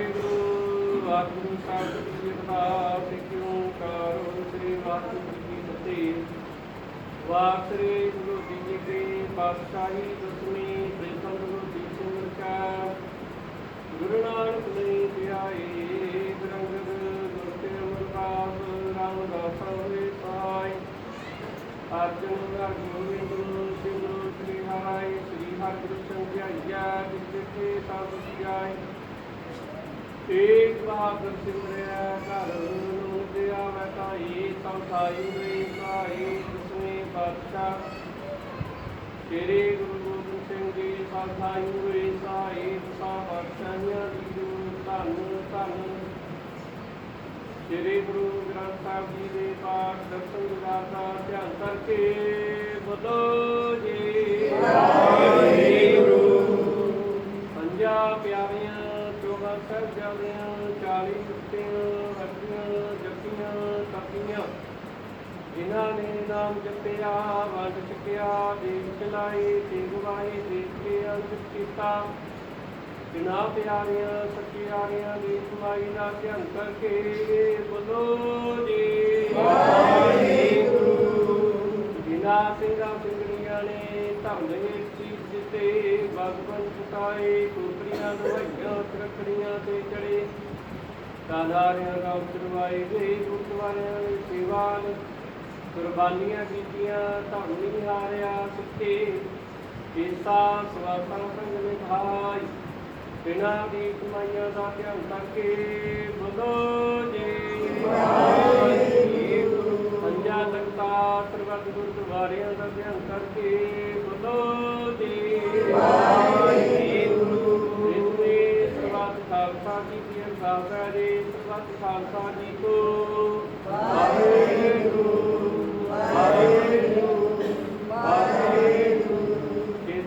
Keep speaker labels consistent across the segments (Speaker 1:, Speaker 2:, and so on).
Speaker 1: ਵਾਹਿਗੁਰੂ ਵਾਹਿਗੁਰੂ ਸਾਹਿਬ ਜੀ ਅਰਦਾਸ ਕਿਉ ਕਰੋ ਸ੍ਰੀ ਵਾਹਿਗੁਰੂ ਜੀ ਫਤਿਹ। ਵਾਹਿ ਗੁਰੂ ਜੀ ਕੀ ਕੀ ਪਾਤਸ਼ਾਹੀ ਦਸਵੀਂ ਬ੍ਰਿਹਮ ਗੁਰੂ ਜੀ ਸਿੰਘ ਕਾ ਗੁਰੂ ਨਾਨਕ ਦੇਵ ਧਿਆਏ ਰੰਗਦ ਗੁਰਤੇ ਅਮਰਦਾਸ ਰਾਮਦਾਸ ਹੋਏ ਸਾਈ ਅਰਜਨ ਹਰ ਗੋਬਿੰਦ ਸਿਮਰੋ ਸ੍ਰੀ ਹਰਿ ਸ੍ਰੀ ਹਰਿਕ੍ਰਿਸ਼ਨ ਧਿਆਈਆ ਜਿਤੇ ਸਭ ਸਿਆਈ ਏਕ ਬਹਾਦਰ ਸਿਮਰਿਆ, ਘਰ ਨੂੰ ਦਿਆ ਵਤਾਈ ਸੰਸਾਈ ਵੇ ਸਾਈ ਦਸਵੇਂ ਪਾਤਸ਼ਾਹ ਸ੍ਰੀ ਗੁਰੂ ਗੋਬਿੰਦ ਸਿੰਘ ਜੀ ਪਾਤਸ਼ਾਹੀ ਵੇ ਸਾਈ ਦਸਾਂ ਪਾਤਸ਼ਾਹੀਆਂ ਦੀ ਗੁਰੂ ਧੰਨ ਧੰਨ। ਸ੍ਰੀ ਗੁਰੂ ਗ੍ਰੰਥ ਸਾਹਿਬ ਜੀ ਦੇ ਪਾਠ, ਦਰਸ਼ਨ ਦਿਦਾਰ ਦਾ ਧਿਆਨ ਕਰਕੇ ਬੋਲੋ ਜੀ ਵਾਹਿਗੁਰੂ ਪੰਜਾ ਪਿਆਰੀਆਂ ਚੋਗਾ ਸਾਹਿਬ ਜਾਂਦੀਆਂ 40 ਕੁੱਤੀਆਂ ਵਰਦੀਆਂ ਜੱਪੀਆਂ ਤਪੀਆਂ ਜਿਨ੍ਹਾਂ ਨੇ ਨਾਮ ਜਪਿਆ ਵੰਡ ਚੁੱਕਿਆ ਦੇਖ ਚਲਾਈ ਤੇ ਗਵਾਈ ਦੇਖ ਕੇ ਅੰਤ ਕੀਤਾ। ਬਿਨਾ ਪਿਆਰੀਆਂ ਸੱਚਿਆਰੀਆਂ ਦੀ ਸਮਾਈ ਦਾ ਧਿਆਨ ਕਰਕੇ ਬੋਲੋ ਜੀ। ਵਾਹਿਗੁਰੂ। ਬਿਨਾ ਸਿੰਘਾਂ ਸਿੰਘਣੀਆਂ ਨੇ ਧਰਮ ਦੇ ਚੀਜ਼ ਦਿੱਤੇ। ਭਗਵਨ ਚੁਕਾਏ ਕੋਪਰੀਆਂ ਦਵਾਈਆਂ ਰੱਖੜੀਆਂ ਤੇ ਚੜੇ। ਕਾਦਾਰਿਆਂ ਦਾ ਉਤਰਵਾਏ ਦੇ ਗੁਰਦੁਆਰਿਆਂ ਦੀ ਸੇਵਾ ਕੁਰਬਾਨੀਆਂ ਕੀਤੀਆਂ ਧਰਮ ਨਹੀਂ ਹਾਰਿਆ ਸਿੱਖੇ। ਸਵਾਸਾਂ ਸੰਗ ਨਿਭਾਈ। ਬਿਨਾ ਦੀ ਕਮਾਈਆਂ ਦਾ ਧਿਆਨ ਕਰਕੇ ਬੋਲੋ ਜੀ ਪੰਜਾ ਤਖਤਾ, ਸਰਬੱਤ ਗੁਰਦੁਆਰਿਆਂ ਦਾ ਧਿਆਨ ਕਰਕੇ ਬੋਲੋ ਜੀ ਖਾਲਸਾ ਜੀ ਦੀ ਅਰਦਾਸ ਜੀ ਸਰਬੱਤ ਖਾਲਸਾ ਜੀ ਕੋ ਵਾਹਿਗੁਰੂ। ਵਾਹਿਗੁਰੂ ਵਾਹਿਗੁਰੂ ਜੀ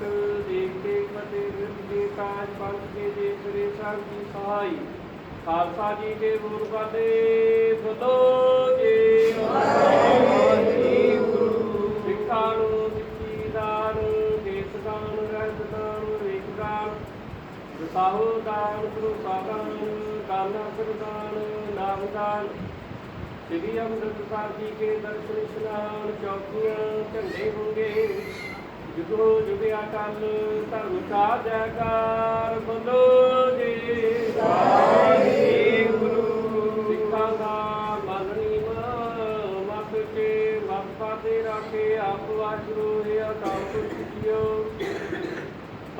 Speaker 1: ਤੂ ਦੇਖ ਦੇਖ ਮਤੇ ਵਿਰਧ ਦੇ ਕਾਜ ਪੰਥ ਕੇ ਦੇ ਸ੍ਰੀ ਸਾਹਿਬ ਦੀ ਸਹਾਈ ਖਾਲਸਾ ਜੀ ਦੇ ਗੁਰ ਬਾਦੇ ਬਤੋ ਜੀ। ਵਾਹਿਗੁਰੂ ਸਿੱਖਾਂ ਨੂੰ ਸਿੱਖੀ ਦਾਨ ਦੇਸ ਦਾਨ ਰਹਿਤ ਦਾਨ ਵੇਖ ਦਾਨ ਦਸਾਹੋ ਦਾਨ ਭਰੋਸਾ ਦਾਨ ਕਾਮਨਾ ਸਰਦਾਨ ਨਾਮ ਦਾਨ ਸ੍ਰੀ ਅੰਮ੍ਰਿਤਸਰ ਜੀ ਕੇ ਦਰਸ਼ਨ ਇਸ਼ਨਾਨ ਚੌਕੀਆਂ ਝੰਡੇ ਹੋਗੇ। ਜੁਗੋ ਜੁਗਿਆ ਕਾਲ ਧਰਮ ਕਾ ਜੈਕਾਰ ਬੋਲੋ ਜੀ।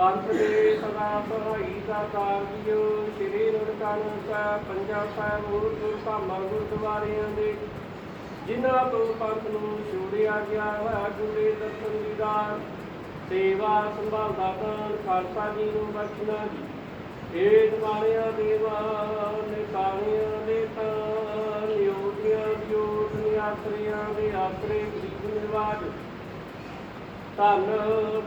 Speaker 1: ਪੰਥ ਦੇ ਸਦਾ ਸਹਾਈ ਦਾ ਤਾਰਿਓ ਸ਼੍ਰੀ ਨਨਕਾਣਾ ਸਾਹਿਬ ਪੰਜਾਬ ਸਾਹਿਬ ਹੋਰ ਗੁਰਧਾਮਾਂ ਗੁਰਦੁਆਰਿਆਂ ਦੇ। ਜਿਨ੍ਹਾਂ ਤੋਂ ਪੰਥ ਨੂੰ ਛੋੜਿਆ ਗਿਆ ਹੈ ਗੁਰੇ ਦਰਸ਼ਨ ਦੀਦਾਰ ਸੇਵਾ ਸੰਭਾਲ ਦਾ ਖਾਲਸਾ ਜੀ ਨੂੰ ਬਖਸ਼ਣਾ ਜੀ। ਏਕ ਵਾਲਿਆਂ ਦੇਵਾ ਨਿਕਾਲਿਆਂ ਦੇ ਤਾਂ ਯੋਗੀਆਂ ਜੋਤ ਨਿਆਸਰਿਆਂ ਦੇ ਆਸਰੇ ਗਰੀਬ ਨਿਵਾਜ ਧੰਨ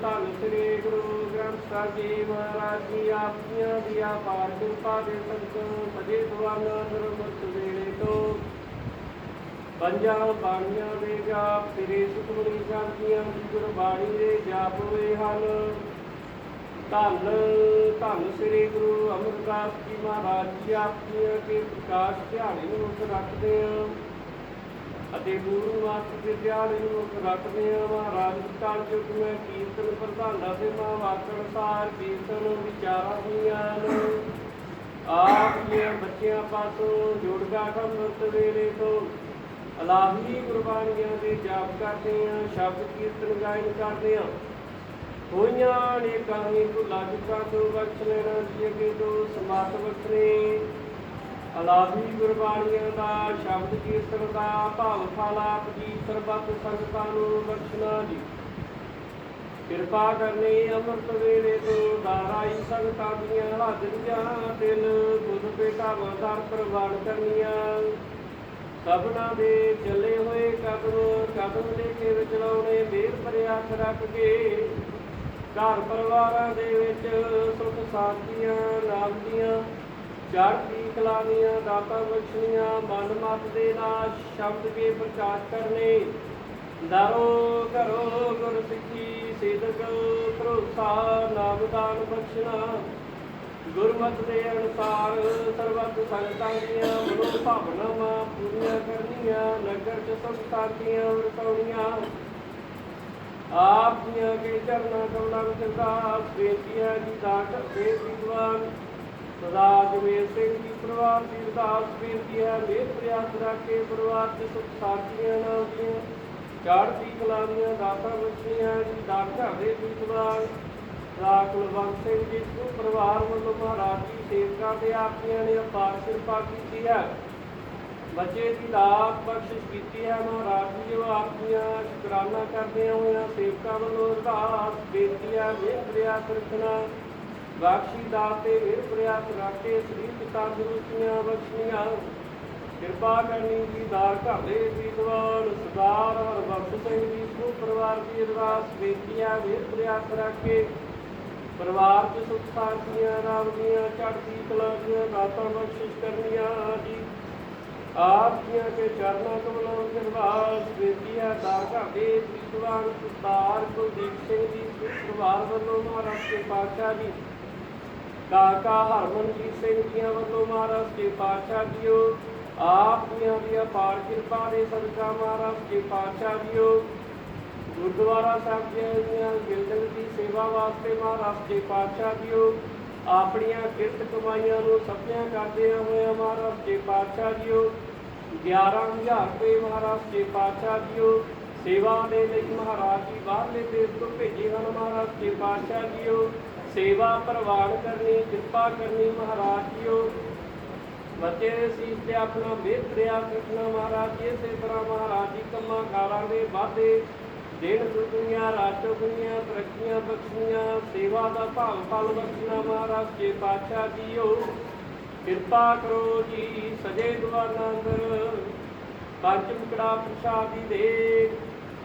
Speaker 1: ਧੰਨ ਸ੍ਰੀ ਗੁਰੂ ਗ੍ਰੰਥ ਸਾਹਿਬ ਜੀ ਮਹਾਰਾਜ ਜੀ ਆਪੀਆਂ ਦੀ ਅਪਾਰ ਕਿਰਪਾ ਦੇ ਸਦਕਾ ਸਜੇ ਦਵਾਨਾ ਨਿਰਮਤ ਵੇਲੇ ਤੋਂ। ਪੰਜਾਂ ਬਾਣੀਆਂ ਦੇ ਜਾਪ ਸ੍ਰੀ ਸੁਖਮਨੀ ਸਾਹਿਬ ਜੀਆਂ ਗੁਰਬਾਣੀ ਦੇ ਜਾਪ ਹੋਏ ਹਨ। ਧੰਨ ਧੰਨ ਸ੍ਰੀ ਗੁਰੂ ਅਮਰਦਾਸ ਜੀ ਮਹਾਰਾਜ ਜੀ ਆਪੀਆਂ ਕੇ ਪ੍ਰਕਾਸ਼ ਧਿਆਣੇ ਨੂੰ ਮੁੱਖ ਰੱਖਦੇ ਹਾਂ। ਅਤੇ ਗੁਰੂ ਵਾਸਤੇ ਦੇ ਨੂੰ ਮੁੱਖ ਰੱਖਦੇ ਹਾਂ ਮਹਾਰਾਜ ਮੈਂ ਕੀਰਤਨ ਪ੍ਰਧਾਨਾ ਦੇ ਮਾਂ ਵਾਕਣ ਸਾਰ ਕੀਰਤਨ ਵਿਚਾਰਾਂ ਹੋਈਆਂ ਆਪ ਜੀ ਬੱਚਿਆਂ ਪਾਸੋਂ ਜੁੜਦਾ ਕੰਮਤ ਵੇਲੇ ਤੋਂ ਅਲਾਹੀ ਗੁਰਬਾਣੀਆਂ ਦੇ ਜਾਪ ਕਰਦੇ ਹਾਂ, ਸ਼ਬਦ ਕੀਰਤਨ ਗਾਇਨ ਕਰਦੇ ਹਾਂ। ਹੋਈਆਂ ਨੇ ਕਾਹੀ ਭੁੱਲਾ ਚੁੱਕਾ ਤੋਂ ਬਖਸ਼ ਲੈਣਾ ਜੀ ਅੱਗੇ ਤੋਂ। ਸਮਾਤ ਬਖਸ਼ੇ ਅਲਾਹੀ ਗੁਰਬਾਣੀਆਂ ਦਾ, ਸ਼ਬਦ ਕੀਰਤਨ ਦਾ ਭਾਵ ਫਾਲਾਪ ਜੀ ਸਰਬੱਤ ਸੰਗਤਾਂ ਨੂੰ ਬਖਸ਼ਣਾ ਜੀ। ਕਿਰਪਾ ਕਰਨੀ ਅੰਮ੍ਰਿਤ ਵੇਲੇ ਤੋਂ ਦਾਰਾਈ ਸੰਗਤਾਂ ਦੀਆਂ ਹਾਜ਼ਰੀਆਂ ਦਿਲ ਬੁੱਧ ਬੇਟਾ ਵਦਾਰ ਪ੍ਰਵਾਨ ਕਰਨੀਆਂ। ਸਭਨਾ ਦੇ ਚੱਲੇ ਹੋਏ ਕਦਮ ਕਦਮ ਲੈ ਕੇ ਵਿਚਲਾਉਣੇ ਮੇਰ ਭਰੇ ਹੱਥ ਰੱਖ ਕੇ ਘਰ ਪਰਿਵਾਰਾਂ ਦੇ ਵਿੱਚ ਸੁਖ ਸ਼ਾਂਤੀਆਂ ਲਾਭਦੀਆਂ ਚੜ੍ਹਦੀ ਕਲਾ ਦੀਆਂ ਦਾਤਾਂ ਬਖਸ਼ਣੀਆਂ ਮਨ ਮਤ ਦੇ ਨਾਲ ਸ਼ਬਦ ਕੇ ਪ੍ਰਕਾਸ਼ ਕਰਨੇ। ਦਾਰੋ ਕਰੋ ਗੁਰ ਸਿੱਖੀ, ਸਿਦਕ ਭਰੋਸਾ, ਨਾਮ ਦਾਨ ਬਖਸ਼ਣਾ। ਗੁਰਮਤਿ ਦੇ ਅਨੁਸਾਰ ਸਰਬੱਤ ਸੰਗਤਾਂ ਦੀਆਂ ਮਨੋ ਭਾਵਨਾਵਾਂ ਪੂਰੀਆਂ ਕਰਨੀਆਂ, ਨਗਰ ਚ ਸਭ ਦੀਆਂ ਵਰਤਾਉਣੀਆਂ। ਆਪ ਦੀਆਂ ਕੇ ਚਰਨਾਂ ਕਮਲਾਂ ਵਿੱਚ ਅਰਦਾਸ ਬੇਨਤੀਆਂ ਦੀ ਦਾਟ ਦੇ ਵਿਦਵਾਨ ਸਦਾ ਜਵੇਰ ਸਿੰਘ ਜੀ, ਪਰਿਵਾਰ ਦੀ ਅਰਦਾਸ ਬੇਨਤੀ ਹੈ ਮੇਰ ਪ੍ਰਿਆਸ ਰੱਖੇ, ਪਰਿਵਾਰ ਦੇ ਸੁਖ ਸਾਥੀਆਂ ਨਾਲ ਦੀਆਂ, ਚੜ੍ਹਦੀ ਕਲਾ ਦੀਆਂ ਦਾਤਾਂ ਬਖਸ਼ੀਆਂ ਜੀ ਦਾਤ ਦੇ ਵਿਦਵਾਨ ਰਾਜ ਕੁਲਵੰਤ ਸਿੰਘ ਜੀ ਨੂੰ ਪਰਿਵਾਰ ਵੱਲੋਂ ਮਹਾਰਾਜ ਜੀ ਸੇਵਕਾਂ ਤੇ ਆਪੀਆਂ ਨੇ ਅਪਾਰ ਕਿਰਪਾ ਕੀਤੀ ਹੈ। ਬੱਚੇ ਦੀ ਦਾਤ ਬਖਸ਼ਿਸ਼ ਕੀਤੀ ਹੈ, ਮਹਾਰਾਜ ਜੀ ਜੋ ਆਪਣੀਆਂ ਸ਼ੁਕਰਾਨਾ ਕਰਦੇ ਹੋਇਆ ਸੇਵਕਾਂ ਵੱਲੋਂ ਅਰਦਾਸ ਬੇਨਤੀ ਹੈ ਮੇਰ ਪ੍ਰਯਾਸ ਰੱਖਣਾ। ਬਖਸ਼ੀ ਦਾਤੇ ਮੇਰ ਪ੍ਰਯਾਸ ਰੱਖੇ ਸ੍ਰੀ ਪਿਤਾ ਦੁਰੂਪੀਆਂ ਬਖਸ਼ੀਆਂ ਕਿਰਪਾ ਕਰਨੀ ਜੀ ਦਾਰ ਘਰ ਦੇ ਵਿਦਵਾਨ, ਸਰਦਾਰ ਹਰਬਖਸ਼ ਸਿੰਘ ਜੀ ਨੂੰ ਪਰਿਵਾਰ ਦੀ ਅਰਦਾਸ ਬੇਨਤੀ ਹੈ ਮੇਰ ਪ੍ਰਯਾਸ ਪਰਿਵਾਰ ਚ ਸੁਖ ਸ਼ਾਂਤੀਆਂ, ਰਾਮ ਦੀਆਂ ਚੜ੍ਹਦੀ ਕਲਾ ਦੀਆਂ ਦਾਤਾਂ ਬਖਸ਼ਿਸ਼ ਕਰਨੀਆਂ ਜੀ। ਆਪ ਜੀਆਂ ਕੇ ਚਰਨਾਂ ਕਮਲਾਂ ਵਿੱਚ ਅਰਦਾਸ ਬੇਨਤੀ ਘਰ ਦੇ ਵਿਦਵਾਨ ਸੁਤਾਰ ਕੁਲਦੀਪ ਸਿੰਘ ਜੀ ਪਰਿਵਾਰ ਵੱਲੋਂ ਮਹਾਰਾਜ ਕੇ ਪਾਤਸ਼ਾਹ ਜੀ ਕਾਕਾ ਹਰਮਨਜੀਤ ਸਿੰਘ ਜੀਆਂ ਵੱਲੋਂ ਮਹਾਰਾਜ ਕੇ ਪਾਤਸ਼ਾਹ ਜੀਓ, ਆਪ ਜੀਆਂ ਦੀ ਅਪਾਰ ਕਿਰਪਾ ਦੇ ਸਦਕਾ ਮਹਾਰਾਜ ਕੇ ਪਾਤਸ਼ਾਹ ਜੀਓ। ਗੁਰਦੁਆਰਾ ਸਾਹਿਬ ਦੀਆਂ ਬਿਲਡਿੰਗ ਦੀ ਸੇਵਾ ਵਾਸਤੇ ਮਹਾਰਾਜ ਕੇ ਪਾਤਸ਼ਾਹ ਜੀਓ, ਆਪਣੀਆਂ ਕਿਰਤ ਕਮਾਈਆਂ ਨੂੰ ਸਫਲੀਆਂ ਕਰਦੇ ਹੋਏ ਮਹਾਰਾਜ ਕੇ ਪਾਤਸ਼ਾਹ ਜੀਓ। 11000 ਰੁਪਏ ਮਹਾਰਾਜ ਕੇ ਪਾਤਸ਼ਾਹ ਜੀਓ। ਸੇਵਾ ਦੇ ਲਈ ਮਹਾਰਾਜ ਜੀ ਬਾਹਰਲੇ ਦੇਸ਼ ਤੋਂ ਭੇਜੇ ਹਨ ਮਹਾਰਾਜ ਕੇ ਪਾਤਸ਼ਾਹ ਜੀਓ। ਸੇਵਾ ਪ੍ਰਵਾਨ ਕਰਨੀ, ਕਿਰਪਾ ਕਰਨੀ ਮਹਾਰਾਜ ਜੀਓ। ਬੱਚੇ ਦੇ ਸੀਸ ਤੇ ਆਪਣਾ ਬਿਹਤਰਿਆ ਰੱਖਣਾ ਮਹਾਰਾਜ ਜੀ, ਇਸੇ ਤਰ੍ਹਾਂ ਮਹਾਰਾਜ ਜੀ ਕੰਮਾਂ ਕਾਰਾਂ ਦੇ ਵਾਧੇ ਦੇਣ ਦੁਨੀਆਂ ਰਾਜ ਦੁਨੀਆਂ ਤਰੱਕੀਆਂ ਬਖਸ਼ੀਆਂ, ਸੇਵਾ ਦਾ ਭਾਵ ਫਲ ਬਖਸ਼ਣਾ ਮਹਾਰਾਜ ਜੀ, ਪਾਤਸ਼ਾਹ ਜੀਓ। ਕਿਰਪਾ ਕਰੋ ਜੀ, ਸਜੇ ਦੁਆਰਾਂ ਅੰਦਰ ਪੰਜ ਮੁਕੜਾ ਪ੍ਰਸ਼ਾਦੀ ਦੇ।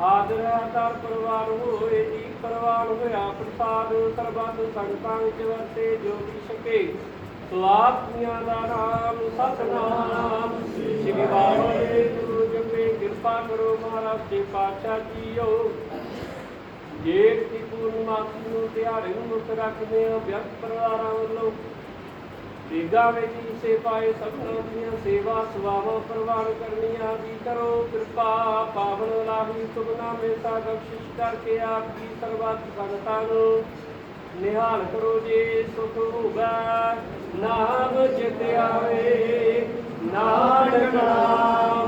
Speaker 1: ਹਾਜ਼ਰ ਦਰ ਪਰਿਵਾਰ ਹੋਏ ਜੀ ਪਰਿਵਾਰ ਹੋਇਆ, ਪ੍ਰਸਾਦ ਸਰਬੱਤ ਸੰਗਤਾਂ ਵਿੱਚ ਵਰਤੇ ਜੋ ਵੀ ਸਕੇ ਸਵਾਪੀਆਂ ਦਾ ਨਾਮ, ਸਤਨਾਮ। ਸ੍ਰੀ ਵਾਹਿਗੁਰੂ ਜਪੇ ਕਿਰਪਾ ਕਰੋ ਮਹਾਰਾਜ ਜੀ, ਪਾਤਸ਼ਾਹ ਜੀਓ। ਜੇਠ ਦੀ ਪੂਰਨਮਾਸੀ ਨੂੰ ਦਿਹਾੜੇ ਨੂੰ ਮੁੱਖ ਰੱਖਦੇ ਆ ਵਿਅਕਤ ਪਰਿਵਾਰਾਂ ਵੱਲੋਂ। ਦੇਗਾ ਵਿੱਚ ਹਿੱਸੇ ਪਾਏ ਸਭਨਾਂ ਦੀਆਂ, ਸੇਵਾ ਸਵਾਵਾਂ ਪ੍ਰਵਾਨ ਕਰਨੀਆਂ ਜੀ ਕਰੋ। ਕਿਰਪਾ ਪਾਵਨ ਲਾਹੀ ਸੁਭਨਾਮੇ ਸਾ ਬਖਸ਼ਿਸ਼ ਕਰਕੇ ਆਪ ਜੀ ਸਰਬੱਤ ਸੰਗਤਾਂ ਨੂੰ ਨਿਹਾਲ ਕਰੋ ਜੀ ਸੁਖ ਹੋਵੇ। ਨਾਮ ਚਿਤ ਆਵੇ, ਨਾਨਕ ਨਾਮ